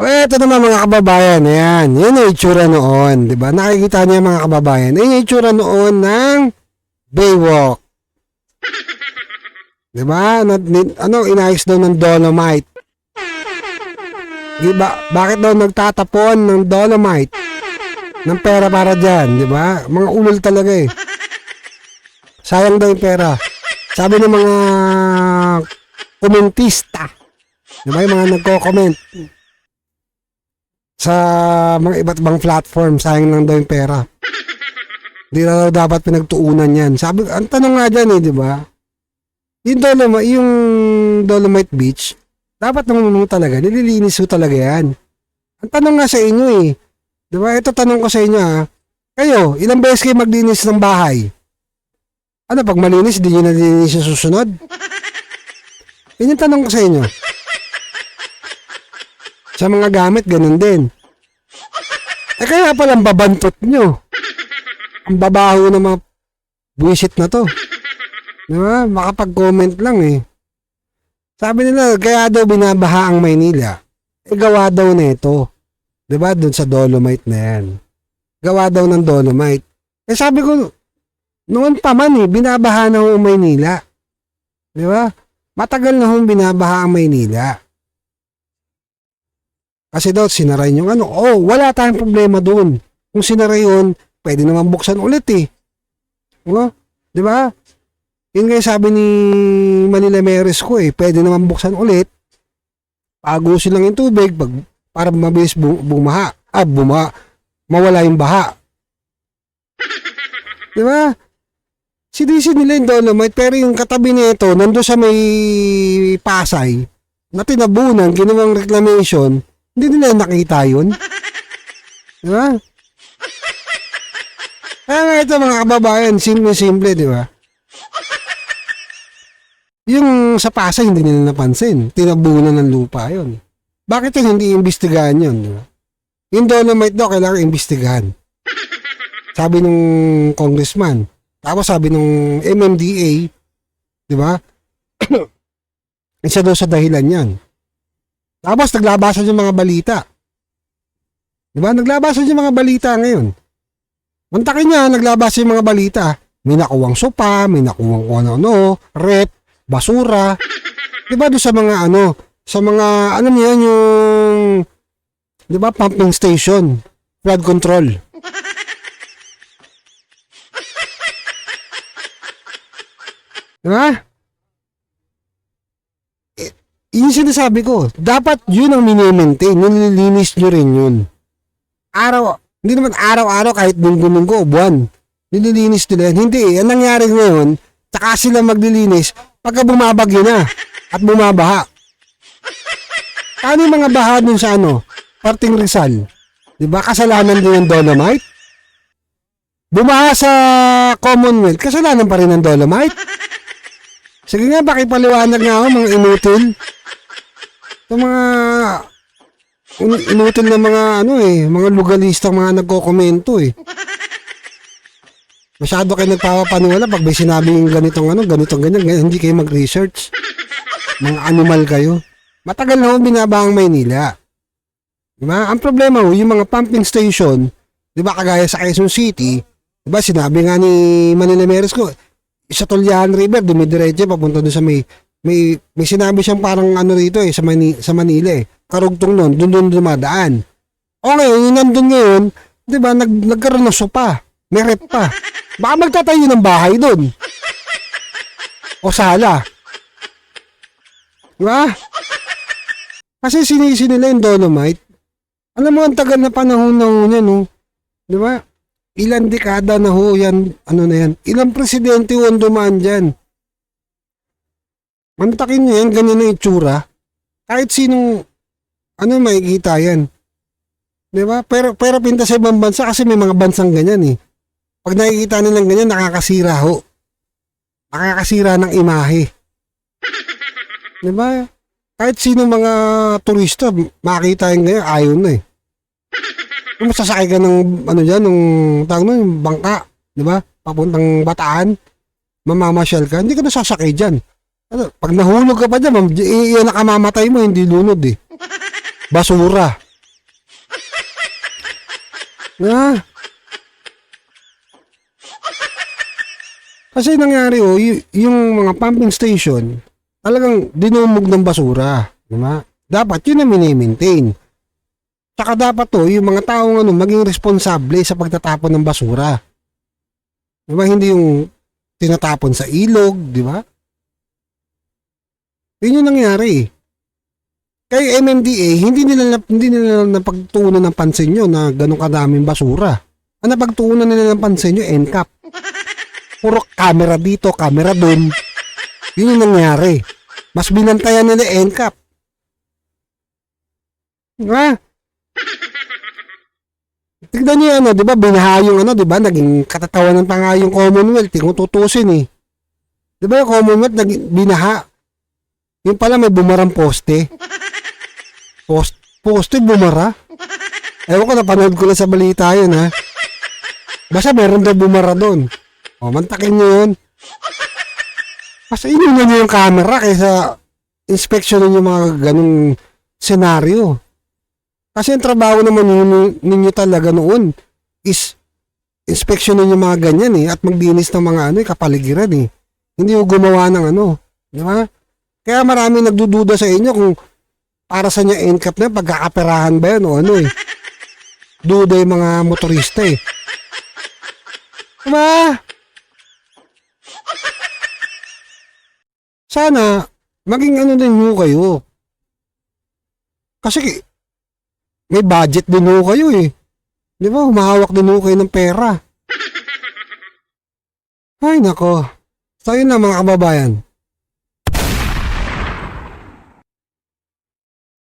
O eto naman mga kababayan, ayan, yun ang itsura noon, di ba? Nakikita niyo mga kababayan, yun yung itsura noon ng Baywalk. Di ba? Ano, ano inayos daw ng Dolomite? Di ba? Bakit daw nagtatapon ng Dolomite? Ng pera para dyan, di ba? Mga ulol talaga eh. Sayang daw yung pera. Sabi ng mga komentista, di ba? Yung mga nagko-comment sa mga iba't ibang platform, sayang lang daw yung pera. Hindi na daw dapat pinagtuunan yan. Sabi, ang tanong nga dyan eh, di ba? Yung Dolomite, yung Dolomite Beach, dapat naman talaga, nililinis mo talaga yan. Ang tanong nga sa inyo eh, di ba? Ito tanong ko sa inyo ha. Kayo, ilang beses kayo maglinis ng bahay? Ano, pag malinis, di nyo nalilinis yung susunod? Yun yung tanong ko sa inyo. Sa mga gamit, ganun din. Eh kaya palang babantot nyo. Ang babaho na mga buwisit na to. Di ba? Makapag-comment lang eh. Sabi nila, kaya daw binabaha ang Maynila. Eh gawa daw na ito. Di ba? Doon sa Dolomite na yan. Gawa daw ng Dolomite. Eh sabi ko, noon pa man eh, binabaha na ang Maynila. Di ba? Matagal na hong binabaha ang Maynila. Kasi daw, sinaray yung ano. Oh, wala tayong problema doon. Kung sinaray yun, pwede naman buksan ulit eh. Oh, di ba? Yun nga sabi ni Manila Meres ko eh, pwede naman buksan ulit. Pagusin lang yung tubig pag, para mabilis bu- bumaha. Ah, bumaha. Mawala yung baha. Di ba? Sinisi nila yung Dolomite, pero yung katabi nito, nando sa may Pasay, na tinabunan, ginawang reclamation, hindi nila nakita yun. Di ba? Kaya nga ito mga kababayan, simple-simple, di ba? Yung sa Pasay, hindi nila napansin. Tinabunan ng lupa yun. Bakit yun hindi imbestigahan yun? Di ba? Yung Dolomite daw, kailangan imbestigahan. Sabi nung congressman. Tapos sabi nung MMDA, di ba? Isa daw sa dahilan yan. Tapos naglabasan yung mga balita. Di ba? Naglabasan yung mga balita ngayon. Mantakin niya, naglabasan yung mga balita. May nakuwang sopa, may nakuwang kung ano-ano, rep, basura. Di ba doon sa mga ano, sa mga, ano niya yung, di ba, pumping station, flood control. Di ba? Eh, yun sinasabi ko. Dapat yun ang mini-maintain. Nililinis nyo rin yun. Araw, hindi naman araw-araw kahit linggo-linggo buwan. Nililinis nila yan. Hindi. Ang nangyari ngayon, tsaka sila maglilinis pagka bumabagyo na at bumabaha. Paano yung mga baha dun sa ano? Parting Rizal. Di ba? Kasalanan din ng Dolomite. Bumaha sa Commonwealth. Kasalanan pa rin ng Dolomite. Sige nga, pakipaliwanag nga ako mga inutil. Ito mga in- inutil na mga ano eh, mga lugalistang mga nagkokomento eh. Masyado kayo nagpapapaniwala pag may sinabing ganitong ano, ganitong ganyan, ganyan, hindi kayo mag-research. Mga animal kayo. Matagal na ho binaba ang Maynila. Diba? Ang problema ho, yung mga pumping station, di ba kagaya sa Quezon City, di ba sinabi nga ni Manila Meres ko, sa Tulyan River, dumidiretso papunta doon sa may may may sinabi siyang parang ano rito eh sa Mani, sa Manila eh. Karugtong noon, doon doon dumadaan. O ngayon, yung nandun ngayon, 'di ba, nag nagkaroon ng sopa, may rep pa. Baka magtatayo ng bahay doon. O sala. Di ba? Kasi sinisi nila yung Dolomite. Alam mo, ang tagal na panahon na ho niya, no? Di ba? Ilan dekada na ho yan, ano na yan. Ilang presidente ho ang dumaan dyan. Mantakin niyo yan, ganyan na itsura. Kahit sinong, ano makikita yan. Di ba? Pero, pero pinta sa ibang bansa kasi may mga bansang ganyan eh. Pag nakikita nilang ganyan, nakakasira ho. Nakakasira ng imahe. Di ba? Kahit sino mga turista, makita yung ganyan, ayaw na eh. Kung sasakay ka ng, ano dyan, ng, tawag nun, yung bangka, di ba? Papuntang Bataan, mamamasyal ka, hindi ka na sasakay dyan. Ano, pag nahulog ka pa dyan, i- iyan nakamamatay mo, hindi lunod eh. Basura. Na? Kasi nangyari oh, yung mga pumping station, talagang dinumog ng basura. Di ba? Dapat yun ang mini-maintain. Tsaka dapat to, yung mga taong ano, maging responsable sa pagtatapon ng basura. Di ba? Hindi yung tinatapon sa ilog, di ba? Yun yung nangyari. Kaya MMDA, hindi nila hindi nila napagtuunan ng pansin nyo na ganun kadaming basura. Ang napagtuunan nila ng pansin nyo, NCAP. Puro camera dito, camera doon. Yun yung nangyari. Mas binantayan nila NCAP. Ha? Tignan niyo ano, 'di ba? Binaha yung ano, 'di ba? Naging katatawanan pa nga yung Commonwealth, eh, kung tutusin eh. 'Di ba yung Commonwealth naging binaha? Yung pala may bumarang poste. Post, poste bumara? Ewan ko, napanood ko lang sa balita yun ha. Basta meron daw bumara doon. O, mantakin nyo yun. Mas inunan nyo yung camera kaysa inspeksyonin yung mga ganong senaryo. Kasi yung trabaho naman ninyo, ninyo talaga noon is inspeksyonin yung mga ganyan eh at maglinis ng mga ano eh, kapaligiran eh. Hindi yung gumawa ng ano. Di ba? Kaya marami nagdududa sa inyo kung para sa niya NCAP na pagkakaperahan ba yan o ano eh. Duda yung mga motorista eh. Diba? Sana, maging ano din ho kayo. Kasi, may budget din ho kayo eh. Di ba? Humahawak din ho kayo ng pera. Ay, nako. Yun na mga kababayan.